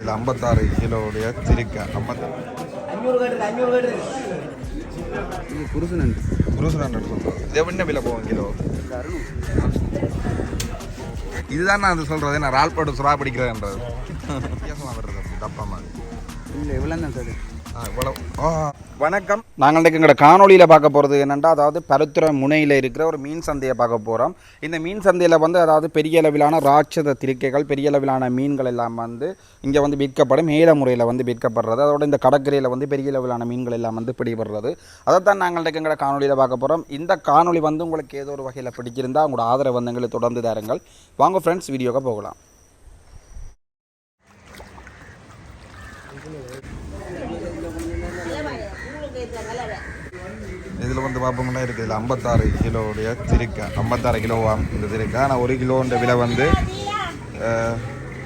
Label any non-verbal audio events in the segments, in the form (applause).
இது ஐம்பத்தாறு கிலோவுடைய திருக்க ஐம்பத்தாறு இது குருசனன். குருசு ஹண்ட்ரட் சொல்கிறோம் இதே என்ன விலை போகும் கிலோ? இதுதான் நான் அது சொல்கிறது நான் ரால்பாடு சுறா பிடிக்கிறேன்றது. வித்தியாசமாக அப்படி தப்பா மாதிரி இல்லை இவ்வளோ தான் சார். ஆ, இவ்வளவு ஆ. வணக்கம். நாங்கள் எங்களோட காணொலியில் பார்க்க போகிறது என்னென்னா அதாவது பருத்துறை முனையில் இருக்கிற ஒரு மீன் சந்தையை பார்க்க போகிறோம் இந்த மீன் சந்தையில் வந்து அதாவது பெரிய அளவிலான ராட்சத திருக்கைகள் பெரிய அளவிலான மீன்கள் எல்லாம் வந்து இங்கே வந்து விற்கப்படும் மேல முறையில் வந்து விற்கப்படுறது. அதோட இந்த கடற்கரையில் வந்து பெரிய அளவிலான மீன்கள் எல்லாம் வந்து பிடிபடுறது. அதைத்தான் நாங்கள் எங்களோட காணொலியில் பார்க்க போகிறோம் இந்த காணொலி வந்து உங்களுக்கு ஏதோ ஒரு வகையில் பிடிச்சிருந்தால் உங்களோட ஆதரவு வந்து எங்களுக்கு தொடர்ந்து தாருங்கள். வாங்க ஃப்ரெண்ட்ஸ் வீடியோக்கு போகலாம். இதில் வந்து பார்ப்போம்னா இருக்குது இதில் ஐம்பத்தாறு கிலோவுடைய திருக்க ஐம்பத்தாறு கிலோவாம் இந்த திருக்க. ஆனால் ஒரு கிலோன்ற விலை வந்து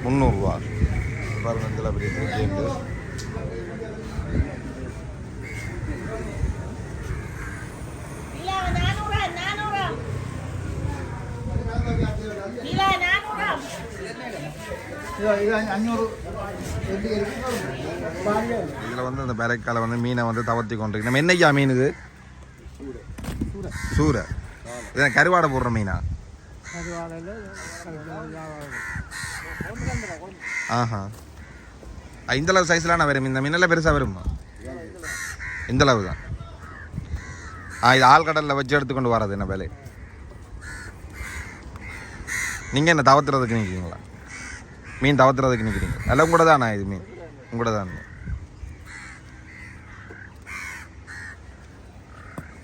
முந்நூறுரூவா பாருங்கள் இதில் அப்படி திருக்கி இதில் வந்து அந்த பேரைக்கால வந்து மீனை வந்து தவர்த்தி கொண்டிருக்கு. நம்ம என்னையா மீன் இது? சூரை இது கருவாடை போடுற மீனா. ஆஹா. இந்த அளவு சைஸ்லாம் நான் வரும்? இந்த மீனெல்லாம் பெருசாக வருமா? இந்த அளவு தான். ஆ இது ஆழ்கடலில் வச்சு எடுத்துக்கொண்டு வர்றது என்ன வேலை? நீங்கள் என்ன தவத்துறதுக்கு நிற்கிறீங்களா மீன் தவத்துறதுக்கு நிற்கிறீங்க எல்லாம் கூட தானா இது மீன்? உங்களோட தான்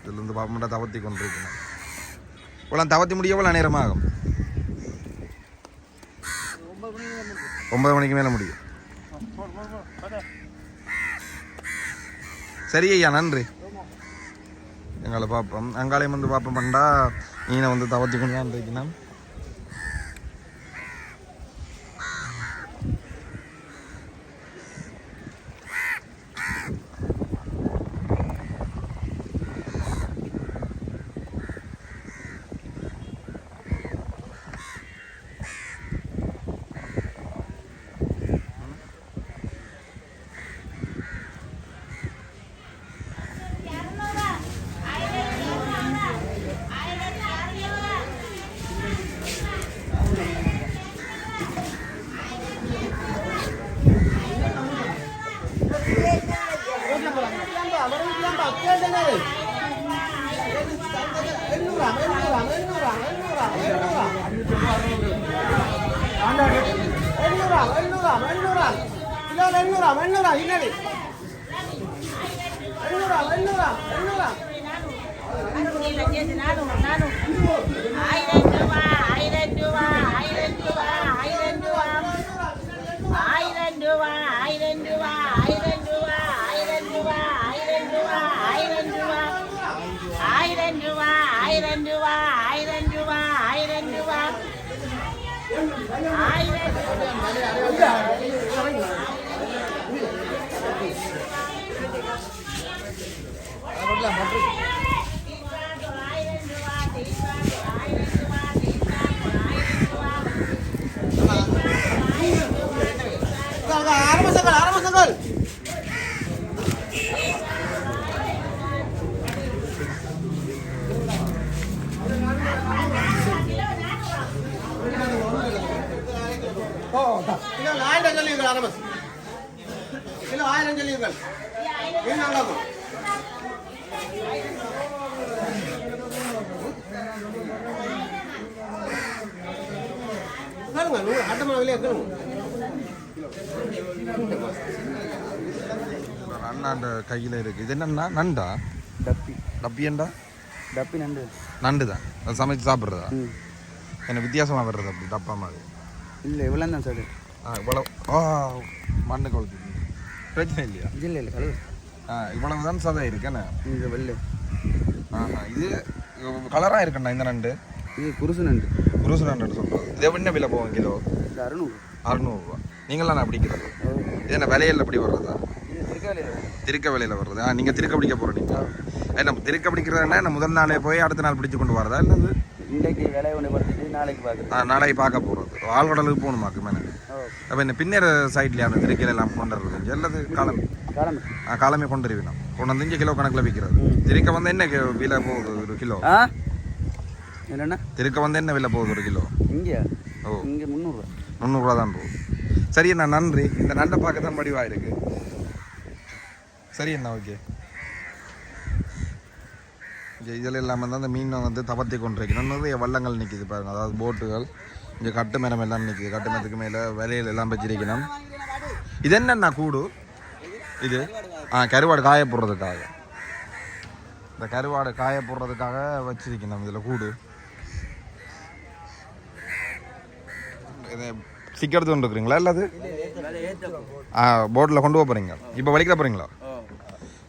இதில் இருந்து மாட்டா தவத்தி கொண்டிருக்கணும். இவ்வளோ தவத்தி முடிய எவ்வளோ நேரமாகும் ஒன்பது மணிக்கு மேலே முடியும். சரி ஐயா நன்றி. எங்களை பார்ப்போம் அங்காலையும் வந்து பார்ப்போம் பண்ணா மீனை வந்து தவத்தி கொண்டு தான் இருக்கணும் ஐநூறாம் ஐநூறாம் கிலோ ஐநூறாம் ஐநூறாம் இன்னடி ஐநூறாம் ஐநூறாம் ஐநூறாம் ஆயிரம் ரூபா ஆயிரம் ரூபா ஆயிரம் ரூபா ஆயிரம் ரூபா ஆயிரம் ரூபா ஆயிரம் ரூபா ஆயிரம் Ayran ஆரம்பசங்கள் கிலோ ஆயிரம் சொல்லியுங்கள் ஆரம்பஸ் கிலோ ஆயிரம் சொல்லியுங்கள் என்ன நடக்கும் கேளுங்க அண்ணாண்ட கையில் இருக்குது இது என்னன்னா நண்டா டப்பி டப்பியண்டா டப்பி நண்டு நண்டு தான் அது சமைச்சு சாப்பிட்றதா என்ன வித்தியாசமாக வர்றது அப்படி டப்பா மாதிரி இல்லை இவ்வளோ தான் சார் ஆ இவ்வளோ ஆ மண்ணு கொளுத்து பிரச்சனை இல்லையா? இல்லை இல்லை கழுவு. ஆ இவ்வளவு தான் சதை இருக்குண்ணே இது வெள்ளை. ஆஹா இது கலராக இருக்குண்ணா இந்த நண்டு? இது குருசு நண்டு. குருசு நண்டு சொல்கிறது இது என்ன விலை போகும் கிலோ? இது அறுநூறு. அறுநூறுவா. நீங்களாம் நான் பிடிக்கிறது. இது என்ன விலையில் எப்படி வர்றதா? திருக்க விலையில் வர்றது? ஆ நீங்கள் திருக்க பிடிக்க போகிறீங்க என்ன திருக்க பிடிக்கிறதுனா என்ன முதல் நாளே போய் அடுத்த நாள் பிடிச்சு கொண்டு வரதா இல்லை இன்றைக்கு விலை ஒன்று நாளைக்கு பார்க்குறது நாளைக்கு பார்க்க போகிறது ஆழ்கடலுக்கு போகணுமாக்கு மேலே? அப்போ என்ன பின்னர் சைட்லேயே அந்த திருக்கையில் எல்லாம் கொண்டு வர்றது? அல்லது காலம் ஆ காலமே கொண்டு வருவினோம் கொண்டு வந்து இங்கே கிலோ கணக்கில் விற்கிறது திருக்க வந்து என்ன விலை போகுது ஒரு கிலோ? ஆ? என்னண்ணா திருக்க வந்து என்ன விலை போகுது ஒரு கிலோ? இங்கே ஓ. இங்கே முந்நூறுரூவா முந்நூறுரூவா தான் போகுது. சரி அண்ணா நன்றி. இந்த நண்டை பார்க்க தான் முடிவாக இருக்கு சரி அண்ணா ஓகே. இங்கே இதில் இல்லாமல் தான் அந்த மீனை வந்து தவத்தி கொண்டிருக்கணும். நிறைய வள்ளங்கள் நிற்கிது பாருங்க. அதாவது போட்டுகள் இங்கே கட்டு மரம் எல்லாம் நிற்கிது கட்டு மரத்துக்கு மேலே விலையில் எல்லாம் வச்சிருக்கணும். இது என்னண்ணா கூடு? இது? ஆ கருவாடு காய போடுறதுக்காக. இந்த கருவாடு காய போடுறதுக்காக வச்சிருக்கணும் இதில் கூடு. ஸ்டிக் எடுத்து கொண்டு இருக்கிறீங்களா இல்லை அது? ஆ போட்டில் கொண்டு போக போகிறீங்க இப்போ வலிக்கிற போகிறீங்களா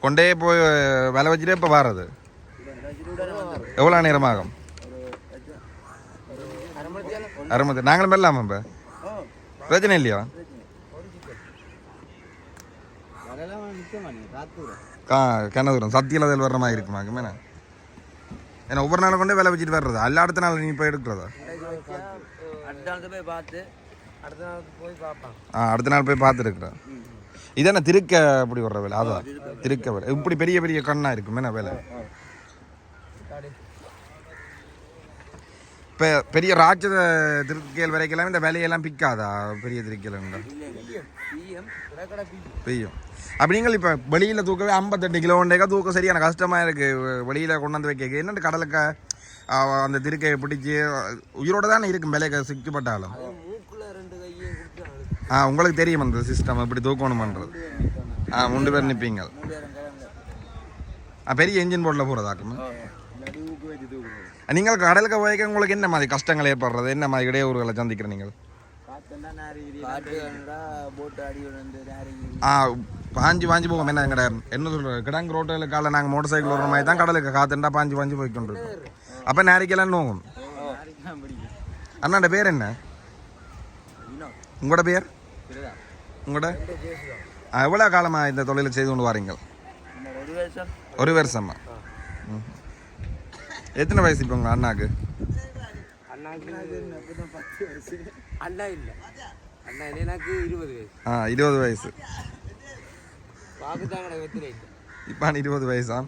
கொண்டே போய் விலை வச்சுட்டே இப்போ வாரது. எவ்வளோ நேரம் ஆகும் அரை மணி நாங்களும் பெறலாமா இப்போ? பிரச்சனை இல்லையா? கா கிணதுரம் சத்தியில் அதில் வர்ற மாதிரி இருக்குமா? மேலே. ஏன்னா ஒவ்வொரு நாளும் கொண்டே விலை வச்சுட்டு வர்றது? அல்ல அடுத்த நாள் நீ எடுக்கிறதா? நாள் போய் நாள் பார்ப்பான். ஆ அடுத்த நாள் போய் பார்த்துருக்குறேன் இதானே திருக்க அப்படி வர்ற வேலை? அதான். திருக்க வேலை. இப்படி பெரிய பெரிய கண்ணா இருக்குமே நான் வேலை? இப்போ பெரிய ராட்சத திருக்கேல் வரைக்கெல்லாம் இந்த வேலையெல்லாம் பிக்காதா? பெரிய திருக்கையில் பெய்யும். அப்படி நீங்கள் இப்போ வெளியில் தூக்கவே ஐம்பத்தெட்டு கிலோண்டேக்கா தூக்க சரியான கஷ்டமாக இருக்குது வெளியில் கொண்டாந்து வைக்க என்னென்னு கடலுக்கு அந்த திருக்கையை பிடிச்சி உயிரோட தானே இருக்கும் விலைக்கு சிக்கப்பட்டாலும். ஆ உங்களுக்கு தெரியும் அந்த சிஸ்டம் எப்படி தூக்கணுமன்றது. ஆ மூன்று பேர் நிற்பீங்க ஆ பெரிய என்ஜின் போர்டில் போகிறதாக்குமே நீங்கள் கடலுக்கு போய்க்க உங்களுக்கு என்ன மாதிரி கஷ்டங்கள் ஏற்படுறது என்ன மாதிரி இடையூறுகளை சந்திக்கிற நீங்கள் ஆ பாஞ்சு பாஞ்சு போகும் என்ன எங்கட என்ன சொல்ற கிடங்கு ரோட்டில் காலைல நாங்கள் மோட்டர் சைக்கிள் வர மாதிரி தான் கடலுக்கு காத்துண்டா பாஞ்சு பாஞ்சு போய்க்கொண்டு இருக்கோம் அப்போ நேரிக்கலாம் நோகும் அண்ணாண்ட பேர் என்ன உங்களோட பேர் உங்களோட ஆ, எவ்வளோ காலமாக இந்த தொழிலை செய்து கொண்டு வாரீங்க ஒரு வருஷம் ஒரு வருஷமா எத்தனை வயசு இப்போ உங்கள் அண்ணாக்கு? அண்ணா இல்லை. அண்ணா எனக்கு இருபது வயசு. ஆ இருபது வயசு. இப்போ இருபது வயசா?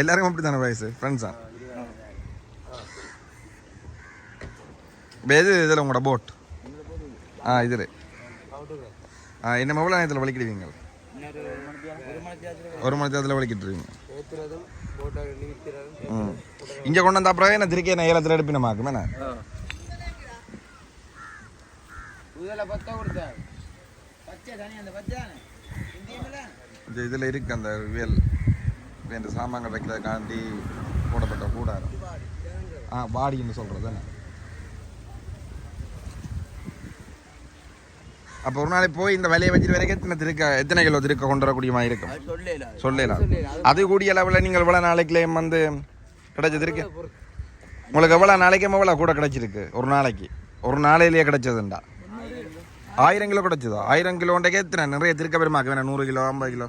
எல்லாருக்கும் அப்படி தானே வயசு ஃப்ரெண்ட்ஸா எது இதில் உங்களோட போட் ஆ இதில். ஆ என்ன எவ்வளோ நேரத்தில் வலிக்கிடுவீங்க? மணி ஒரு மணி நேரத்தில் வலிக்கிட்டுருவீங்க. ம். இங்கே கொண்டு வந்த அப்புறம் என்ன திருக்கே நான் ஏலத்தில் எடுப்பினமாக்கும் என்ன? இதில் இந்த இதில் இருக்கு அந்த வேல். வேண்ட சாமான்கள் வைக்கிறதுக்காண்டி போடப்பட்ட கூடாரம். ஆ வாடின்னு சொல்கிறது தானே அப்போ ஒரு நாளைக்கு போய் இந்த விலையை வச்சுட்டு வரைக்கும் எத்தனை திருக்க எத்தனை கிலோ திருக்க கொண்டு வரக்கூடிய மாதிரி இருக்கும்? சொல்லல சொல்லலாம் அது கூடிய அளவில் நீங்கள் எவ்வளோ நாளைக்குல வந்து கிடைச்சது உங்களுக்கு எவ்வளோ நாளைக்கு எவ்வளோ கூட கிடைச்சிருக்கு? ஒரு நாளைக்கு. ஒரு நாளையிலேயே கிடைச்சதுண்டா. ஆயிரம் கிலோ கிடைச்சதோ? ஆயிரம் கிலோண்டே எத்தனை? நிறைய திருக்க பெருமாக்கு வேணாம் நூறு கிலோ ஐம்பது கிலோ.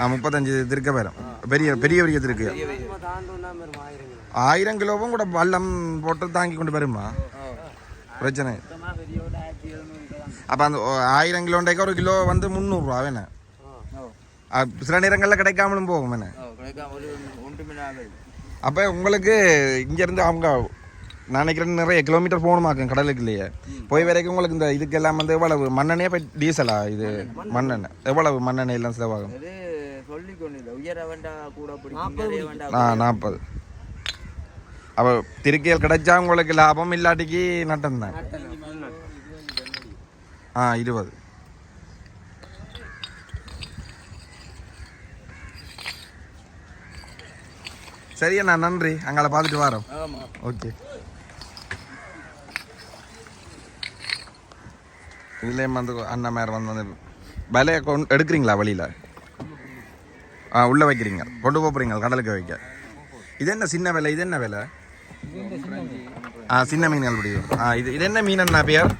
ஆ முப்பத்தஞ்சு திருக்க பெரிய பெரிய பெரிய திருக்கு. ஆயிரம் கிலோவும் கூட வல்லம் போட்டு தாங்கி கொண்டு வருமா பிரச்சனை. அப்போ அந்த ஆயிரம் கிலோண்டேக்கு ஒரு கிலோ வந்து முந்நூறுரூவா வேணே. சில நேரங்களில் கிடைக்காமலும் போகும் என்ன அப்போ உங்களுக்கு இங்கேருந்து அவங்க நான் நினைக்கிறேன் நிறைய கிலோமீட்டர் போகணுமாக்கும் கடலுக்கு இல்லையே. போய் வரைக்கும் உங்களுக்கு இந்த இதுக்கெல்லாம் வந்து எவ்வளவு மண்ணெண்ணே இப்போ டீசலா இது? மண்ணெண்ணெய் எவ்வளவு மண்ணெண்ணெய் எல்லாம் செலவாகும்? அது சொல்லி கொண்டு உயர வேண்டாம் கூட பிடிக்கும் வேண்டாம் ஆ நாற்பது அப்போ திருக்கையில் கிடைச்சா உங்களுக்கு லாபம் இல்லாட்டிக்கு நட்டம் தான் ஆ இருபது சரியண்ணா நன்றி அங்கால பார்த்துட்டு வரோம் ஓகே இதுலேயும் வந்து அண்ணன் மேர் வந்து வந்து விலையை கொண்டு எடுக்கிறீங்களா வழியில் ஆ உள்ளே வைக்கிறீங்க கொண்டு போகிறீங்க கடலுக்கு வைக்க இது என்ன சின்ன விலை இது என்ன விலை ஆ சின்ன மீன்கள் பிடிக்கும். ஆ இது இது என்ன மீன் அண்ணா பேர்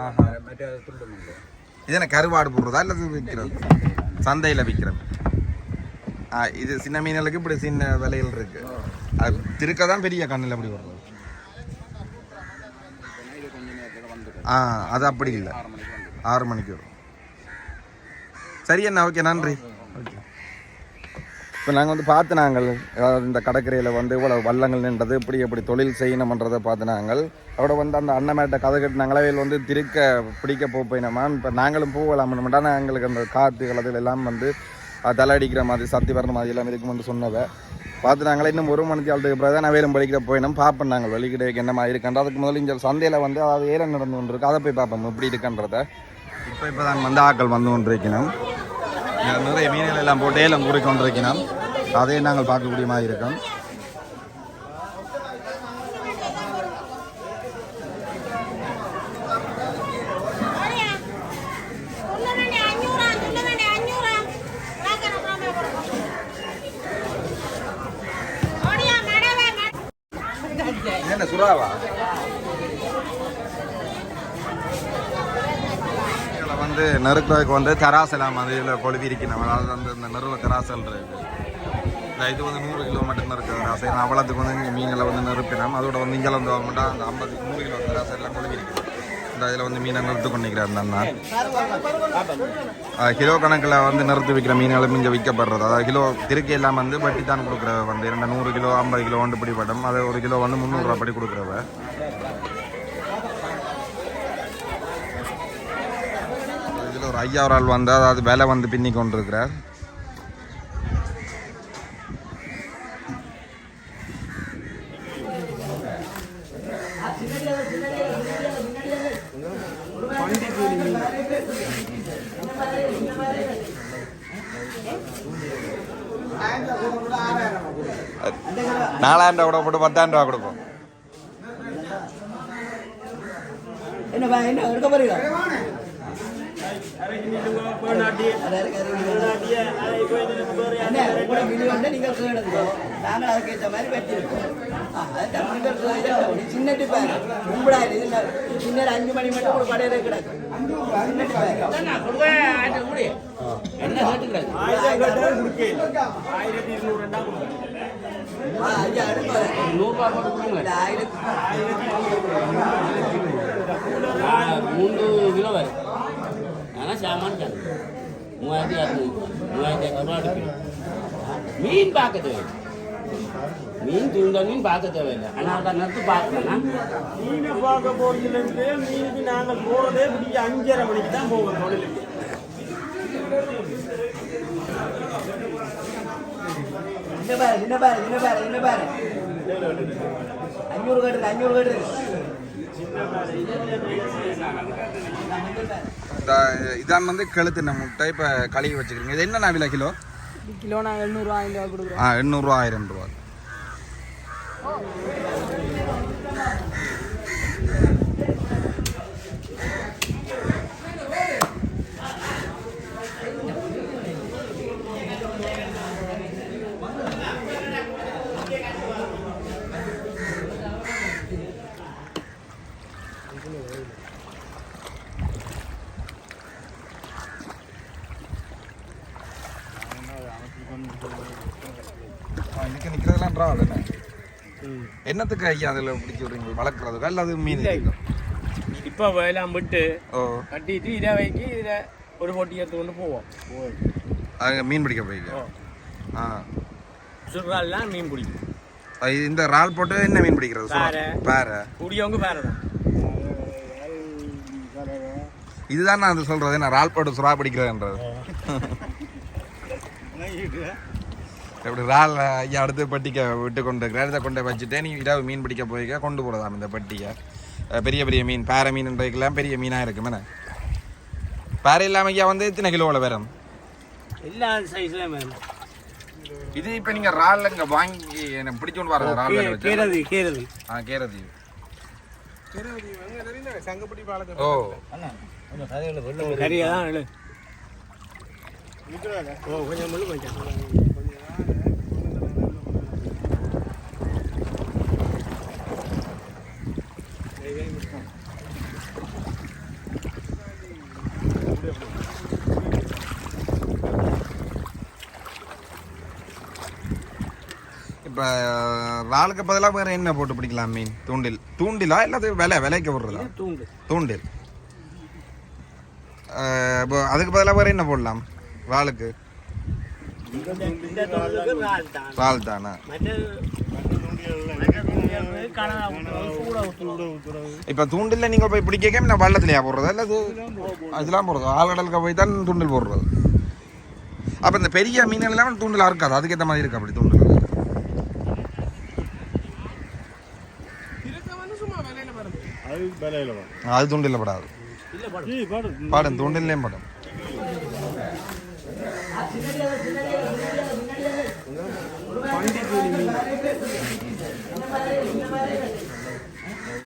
ஆஹா. இது என்ன கருவாடு போடுறதா இல்லை விற்கிறது சந்தையில் விற்கிறது ஆ இது சின்ன மீன்களுக்கு இப்படி சின்ன விலைகள் இருக்கு. அது திருக்க தான் பெரிய கண்ணில் அப்படி வர்றது ஆ அது அப்படி இல்லை. ஆறு மணிக்கு வரும். சரி அண்ணா ஓகே நன்றி. இப்போ நாங்கள் வந்து பார்த்து நாங்கள் அதாவது இந்த கடற்கரையில் வந்து இவ்வளோ வள்ளங்கள் நின்றது இப்படி எப்படி தொழில் செய்யணுமன்றதை பார்த்து நாங்கள் அவட வந்து அந்த அண்ணமேட்ட கதை கட்டினாங்களே வந்து திருக்க பிடிக்க போயினோமா இப்போ நாங்களும் போகலாம்னுமெண்டா எங்களுக்கு அந்த காற்று கலத்தில் எல்லாம் வந்து தலை அடிக்கிற மாதிரி சத்தி வர்ற மாதிரி எல்லாம் இருக்குமென்று சொன்னவை பார்த்து நாங்களே இன்னும் ஒரு மணிக்கு ஆளுக்கு பிறகு தான் நான் வேலும் படிக்கிற போயினோம். பார்ப்போம் நாங்கள் வெளிக்கிடைக்கு என்ன மாதிரி இருக்குன்ற அதுக்கு முதல்ல இங்கே சந்தையில் வந்து அதாவது ஏலம் நடந்து கொண்டு இருக்கு அதை போய் பார்ப்போம் எப்படி இருக்குன்றத. இப்போ இப்போ தான் வந்து ஆக்கள் வந்து கொண்டிருக்கணும் நிறைய மீன்கள் எல்லாம் போட்டு ஏலம் கூறி கொண்டிருக்கணும் அதையும் நாங்கள் பார்க்கக்கூடிய மாதிரி இருக்கும். என்ன சுறாவா? வந்து நெருக்கிறதுக்கு வந்து தராசலாம் அது கொழுவி இருக்கணும் அதாவது அந்த இந்த நெருவில் தராசல் இருக்குது இது வந்து நூறு கிலோ மட்டும் நெருக்கிற தராசை நான் அவ்வளோத்துக்கு வந்து இங்கே மீன்களை வந்து நெருப்பினோம் அதோட வந்து இங்கே வந்து வாங்கிட்டா அந்த ஐம்பது நூறு கிலோ வந்து ராசையெல்லாம் கொழுவி இந்த இதில் வந்து மீனை நிறுத்து கொண்டிருக்கிறார் அந்த அண்ணா. கிலோ கணக்கில் வந்து நிறுத்தி விற்கிற மீன்களும் இங்கே விற்கப்படுறது. அதாவது கிலோ திருக்கி எல்லாம் வந்து வட்டி தான் கொடுக்குற வந்து. ரெண்டு நூறு கிலோ ஐம்பது கிலோ வந்து பிடிப்படும் அதை அது ஒரு கிலோ வந்து முந்நூறுரூவா படி கொடுக்குறவ. இதில் ஒரு ஐயாயிரம் ஆள் வந்து அதாவது விலை வந்து பின்னி கொண்டிருக்கிறார். நாலாயிரம் ரூபா கூட போட்டு பத்தாயிரம் ரூபா கொடுப்போம் என்ன என்ன உங்களோட மில்லியன் நீங்கள் நாங்கள் அதுக்கேற்ற மாதிரி வெட்டிருக்கோம் சின்ன டிப்பா கும்பிடா இது சின்ன அஞ்சு மணி மட்டும் ஒரு கடையில் கிடக்கு மூன்று கிலோ வரும் ஆனால் சாமான் மூவாயிரத்தி அறுநூறு. மூவாயிரத்தி ஐநூறுரூவா மீன் பார்க்க மீன் தூண்ட மீன் பார்க்க தேவையில்லை. ஆனால் அதை நட்டு பார்க்கலாம் மீனை பார்க்க போறதுலேருந்து மீனுக்கு நாங்கள் போகிறதே விடிய அஞ்சரை மணிக்கு தான் போவோம் தொழிலுக்கு. என்ன பாரு என்ன பாரு என்ன பாரு என்ன பாரு. அஞ்சூறு கட்டுது அஞ்சூறு கட்டுது. இதான் வந்து கழுத்தின முட்டை இப்போ கழுவி வச்சுக்கிறீங்க. இது என்ன விலை கிலோ? கிலோ நாங்கள் எழுநூறுவா ஐநூறு ரூபா கொடுக்குறோம் ஆ எண்ணூறுரூவா ஆயிரம் ரூபா என்னத்துக்கு ஐயா அதில் பிடிச்சி விடுறீங்க? வளர்க்குறதுக்கா? இல்லை அது மீன் இப்போ வேலாம் விட்டு ஓ. கட்டிட்டு இதை வைக்கி இதை ஒரு பொட்டி எடுத்து கொண்டு போவோம். அது மீன் பிடிக்க போய்க்க ஆ. சுறாலாம் மீன் பிடிக்கும். இந்த இறால் போட்டு என்ன மீன் பிடிக்கிறது? பாறை. பாறை குடியவங்க வேறு தான். இதுதான் நான் சொல்றது நான் இறால் போட்டு சுறா பிடிக்கிறதுன்றது (laughs) இப்படி இறால் ஐயா அடுத்து பட்டிக்க விட்டு கொண்டு இருக்கிறார் இதை கொண்டு வச்சுட்டு நீ இரவு மீன் பிடிக்க போய்க்க கொண்டு போடலாம் இந்த பட்டியை. பெரிய பெரிய மீன் பாறை மீன்ன்றதுக்கெல்லாம் பெரிய மீனாக இருக்கும் என்ன? பாறை இல்லாமல் ஐயா வந்து எத்தனை கிலோவில் வரும் எல்லா சைஸ்லையும் இது இப்போ நீங்கள் இறால் இங்கே வாங்கி எனக்கு பிடிச்சோன்னு வர இறால் வேலை வச்சு? கீரது கீரது. ஆ கேரதி. ஓ. கறியாக தான் ஓ கொஞ்சம் முள்ளு கொஞ்சம். இப்போ இறாலுக்கு பதிலாக வேற என்ன போட்டு பிடிக்கலாம் மீன்? தூண்டில். தூண்டிலா இல்லாத விலை? விலைக்கு தூண்டு தூண்டில். அஹ், இப்போ அதுக்கு பதிலாக வேற என்ன போடலாம்? தொழிலுக்கு இறால் தான் இப்போ தூண்டில்ல நீங்கள் போய் பிடிக்க நான் வள்ளத்துலையா போடுறதா? இல்லை அதெல்லாம் போடுறது? ஆழ்கடலுக்கு போய் தான் தூண்டில் போடுறது. அப்போ இந்த பெரிய மீன் எல்லாம் தூண்டில் இருக்காது அதுக்கேற்ற மாதிரி இருக்கு அப்படி தூண்டில். அது தூண்டில் படாது. பாடும் தூண்டில்லையும் படம்.